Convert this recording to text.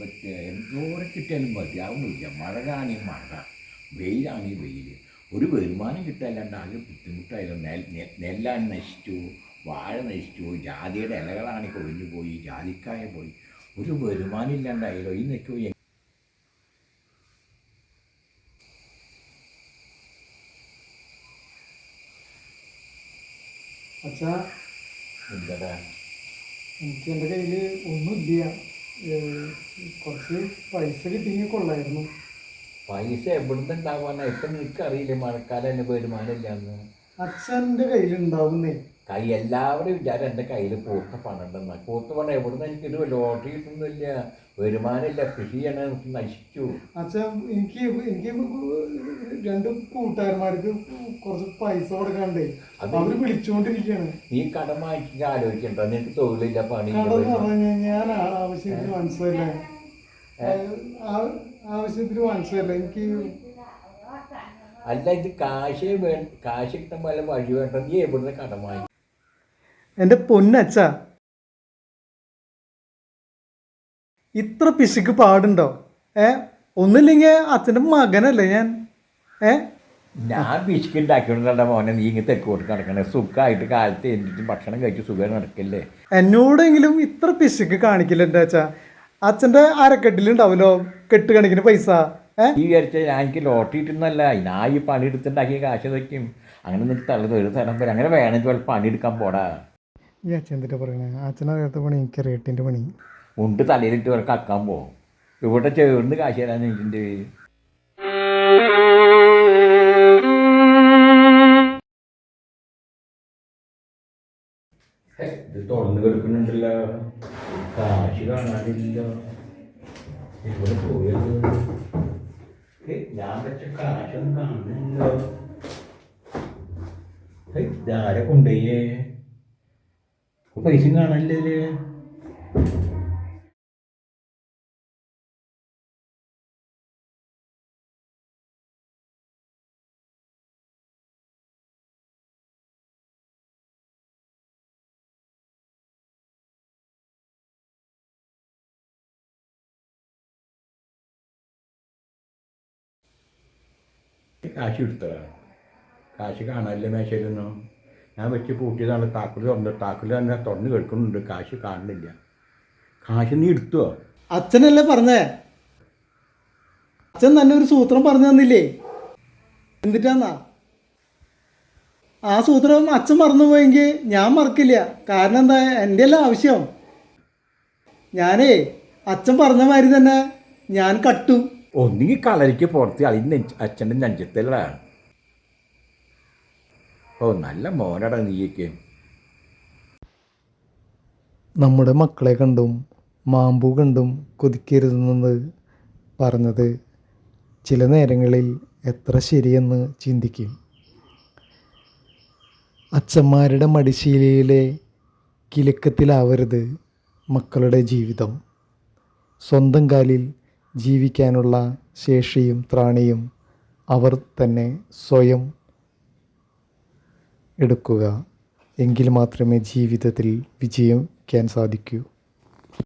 പറ്റുക എന്തോരം കിട്ടിയാലും മതിയാവുന്നില്ല മഴ കാണി മഴ. വെയിലാണീ വെയിൽ ഒരു വരുമാനം കിട്ടാല്ലാണ്ട് ആകെ ബുദ്ധിമുട്ടായല്ലോ. നെൽ നെല്ലാണ് നശിച്ചു വാഴ നശിച്ചു ജാതിയുടെ ഇലകളാണ് കൊഴിഞ്ഞു പോയി ജാതിക്കായ പോയി. ഒരു വരുമാനം ഇല്ലാണ്ടായല്ലോ. ഈ നിൽക്കൂ അച്ഛാ എന്താ എനിക്ക് എന്റെ കയ്യിൽ ഒന്നുമില്ല. ഏഹ് കുറച്ച് പൈസ കിട്ടിയെങ്കിൽ കൊള്ളായിരുന്നു പൈസ എവിടുന്ന് ഉണ്ടാവാനാ? ഇപ്പം നിനക്കറിയില്ലേ മഴക്കാലം വരുമാനം ഇല്ലാന്ന് അച്ഛന്റെ കയ്യിലുണ്ടാവുന്നേ. കൈ എല്ലാവരും വിചാരം എന്റെ കയ്യിൽ പൂത്ത പണം ഉണ്ടെന്നാ പൂത്ത പണം എവിടുന്ന് എനിക്കിത് ലോട്ടറി കിട്ടുന്നില്ല. വരുമാനമില്ല. കൃഷി ചെയ്യണ നശിച്ചു. അച്ഛൻ എനിക്ക് എനിക്ക് രണ്ട് കൂട്ടുകാരന്മാർക്ക് കുറച്ച് പൈസ കൊടുക്കാണ്ടേ അത് അവർ വിളിച്ചുകൊണ്ടിരിക്കുകയാണ് നീ കടം വാങ്ങിച്ചിട്ട് ആലോചിക്കണ്ട. നിനക്ക് തൊഴിലില്ല പണി ഞാൻ ആവശ്യത്തിന് മനസ്സിലായില്ല? ആവശ്യത്തിന് മനസ്സിലായില്ല? എനിക്ക് അല്ല ഇത് കാശ് വേ കാശ് കിട്ടാൻ വല്ല വഴി വേണ്ട. നീ എവിടുന്ന് കടം വാങ്ങി എന്റെ പൊന്നച്ച. ഇത്ര പിശുക്ക് പാടുണ്ടോ? ഏ? ഒന്നുമില്ലെങ്കിൽ അച്ഛന്റെ മകനല്ലേ ഞാൻ? ഏ? ഞാൻ ബിസ്കറ്റ് ഉണ്ടാക്കിക്കൊണ്ടല്ല മോനെ നീ ഇങ്ങനെ തെക്കോട്ട് കിടക്കണേ സുഖമായിട്ട് കാലത്ത് എന്നിട്ട് ഭക്ഷണം കഴിച്ച് സുഖം നടക്കില്ലേ? എന്നോടെങ്കിലും ഇത്ര പിശുക്ക് കാണിക്കില്ല എന്റെ അച്ഛ. അച്ഛന്റെ അരക്കെട്ടിലുണ്ടാവുമല്ലോ കെട്ട് കണക്കിന് പൈസ ഈ വിചാരിച്ച ഞാൻ എനിക്ക് ലോട്ടറി കിട്ടുന്നല്ല ഞാൻ ഈ പണി എടുത്തുണ്ടാക്കിയ കാശ് വയ്ക്കും അങ്ങനെ നിനക്ക് തള്ളത് ഒരു തരം വരെ അങ്ങനെ വേണമെങ്കിൽ പണിയെടുക്കാൻ പോടാ. ഈ അച്ഛൻ എന്തിട്ട് പറയണേ? അച്ഛനറിയാത്ത പണി എനിക്ക് എനിക്കറിയട്ടിന്റെ പണി. ഉണ്ട് തലയിലിട്ട് വരെ കക്കാൻ പോകും ഇവിടെ ചേർന്ന് കാശ് തരാൻ എനിക്കുണ്ട് ഇത് തുറന്ന് കിടക്കുന്നുണ്ടല്ലോ. കാശ് കാണാനില്ല. ഇവിടെ പോയത്? ഞാൻ വെച്ച കാശൊന്നും കാണുന്നില്ല ഇതാരെ കൊണ്ടുപോയേ? പൈസയും കാണാനില്ല? കാശ് എടുത്തതാ കാശ് കാണാനില്ല മേശയിലൊന്നും ഞാൻ വെച്ച് പൂട്ടിയതാണ്. താക്കോൽ തുറന്നു താക്കോൽ തന്നെ തുറന്ന് കേൾക്കുന്നുണ്ട്. കാശ് കാണുന്നില്ല. കാശ് നീ എടുത്തോ? അച്ഛനല്ലേ പറഞ്ഞേ? അച്ഛൻ തന്നെ ഒരു സൂത്രം പറഞ്ഞു തന്നില്ലേ? എന്നിട്ടാന്നാ ആ സൂത്രം അച്ഛൻ മറന്നുപോയെങ്കിൽ ഞാൻ മറക്കില്ല. കാരണം എന്താ? എന്റെ അല്ല ആവശ്യം. ഞാനേ അച്ഛൻ പറഞ്ഞ മാതിരി തന്നെ ഞാൻ കട്ടു. ഒന്നുകിൽ കളരിക്ക് പുറത്ത് അതിന് അച്ഛന്റെ നെഞ്ചത്തല്ല ഓ നല്ല മോനടാ നീയൊക്കെ. നമ്മുടെ മക്കളെ കണ്ടും മാമ്പൂ കണ്ടും കൊതിക്കരുതെന്ന് പറഞ്ഞത് ചില നേരങ്ങളിൽ എത്ര ശരിയെന്ന് ചിന്തിക്കും. അച്ഛന്മാരുടെ മടിശീലയിലെ കിലുക്കത്തിലാവരുത് മക്കളുടെ ജീവിതം. സ്വന്തം കാലിൽ ജീവിക്കാനുള്ള ശേഷിയും ത്രാണിയും അവർ തന്നെ സ്വയം എടുക്കുക. എങ്കിൽ മാത്രമേ ജീവിതത്തിൽ വിജയിക്കാൻ സാധിക്കൂ.